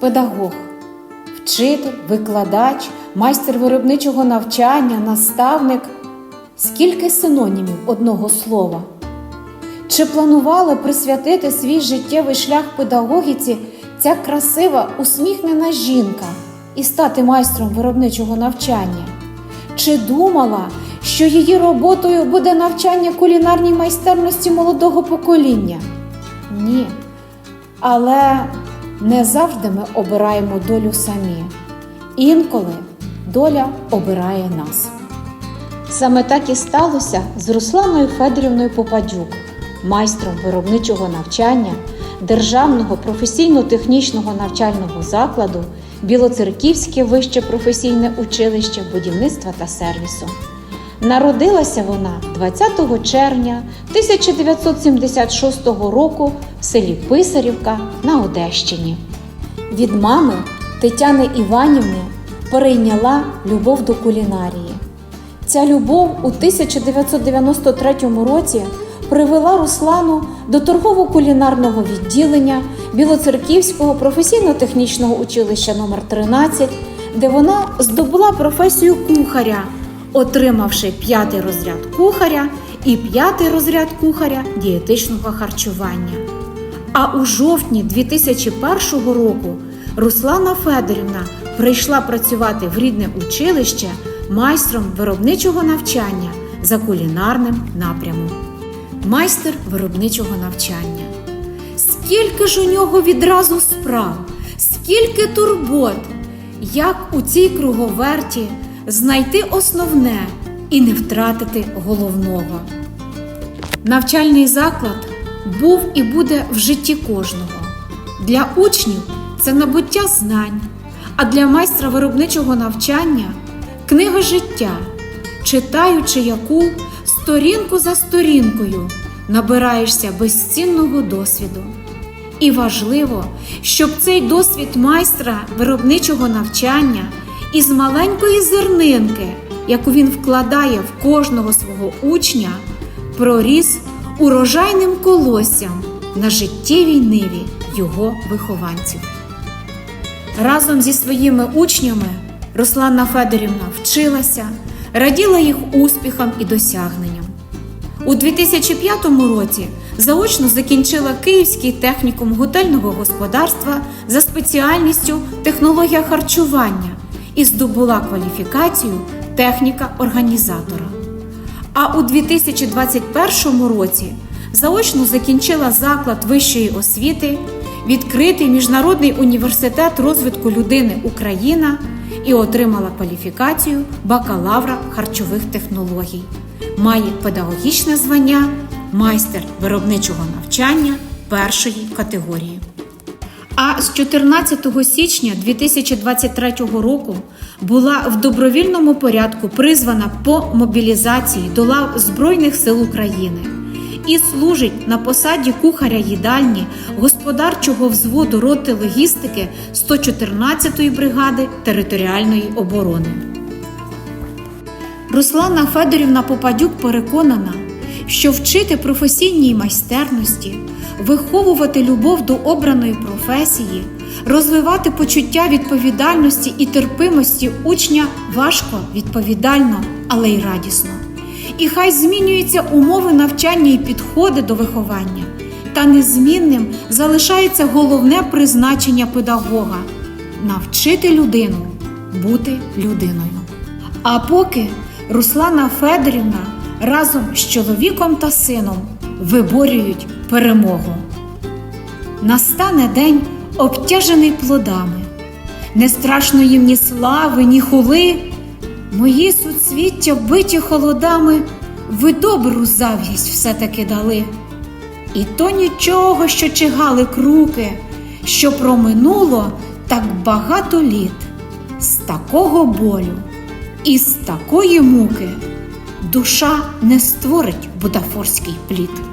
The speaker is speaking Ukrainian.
педагог, вчитель, викладач, майстер виробничого навчання, наставник. Скільки синонімів одного слова? Чи планувала присвятити свій життєвий шлях педагогіці ця красива, усміхнена жінка і стати майстром виробничого навчання? Чи думала, що її роботою буде навчання кулінарній майстерності молодого покоління? Ні. Але не завжди ми обираємо долю самі. Інколи доля обирає нас. Саме так і сталося з Русланою Федорівною Попадюк, майстром виробничого навчання Державного професійно-технічного навчального закладу Білоцерківське вище професійне училище будівництва та сервісу. Народилася вона 20 червня 1976 року в селі Писарівка на Одещині. Від мами Тетяни Іванівни перейняла любов до кулінарії. Ця любов у 1993 році привела Руслану до торгово-кулінарного відділення Білоцерківського професійно-технічного училища номер 13 де вона здобула професію кухаря, отримавши п'ятий розряд кухаря і п'ятий розряд кухаря дієтичного харчування. А у жовтні 2001 року Руслана Федорівна прийшла працювати в рідне училище майстром виробничого навчання за кулінарним напрямом. Майстер виробничого навчання. Скільки ж у нього відразу справ, скільки турбот, як у цій круговерті знайти основне і не втратити головного. Навчальний заклад був і буде в житті кожного. Для учнів це набуття знань, а для майстра виробничого навчання книга життя, читаючи яку сторінку за сторінкою набираєшся безцінного досвіду. І важливо, щоб цей досвід майстра виробничого навчання із маленької зернинки, яку він вкладає в кожного свого учня, проріс урожайним колоссям на життєвій ниві його вихованців. Разом зі своїми учнями Руслана Федорівна вчилася, раділа їх успіхам і досягненням. У 2005 році заочно закінчила Київський технікум готельного господарства за спеціальністю технологія харчування і здобула кваліфікацію техніка організатора. А у 2021 році заочно закінчила заклад вищої освіти, відкритий Міжнародний університет розвитку людини Україна і отримала кваліфікацію бакалавра харчових технологій. Має педагогічне звання майстер виробничого навчання першої категорії. А з 14 січня 2023 року була в добровільному порядку призвана по мобілізації до лав Збройних сил України і служить на посаді кухаря їдальні господарчого взводу роти логістики 114-ї бригади територіальної оборони. Руслана Федорівна Попадюк переконана, що вчити професійній майстерності, виховувати любов до обраної професії, розвивати почуття відповідальності і терпимості учня важко, відповідально, але й радісно. І хай змінюються умови навчання і підходи до виховання, та незмінним залишається головне призначення педагога навчити людину бути людиною. А поки Руслана Федорівна разом з чоловіком та сином виборюють перемогу. Настане день обтяжений плодами, не страшно їм ні слави, ні хули. Мої суцвіття биті холодами, ви добру завість все-таки дали. І то нічого, що чигали круки, що проминуло так багато літ, з такого болю і з такої муки душа не створить бутафорський плід.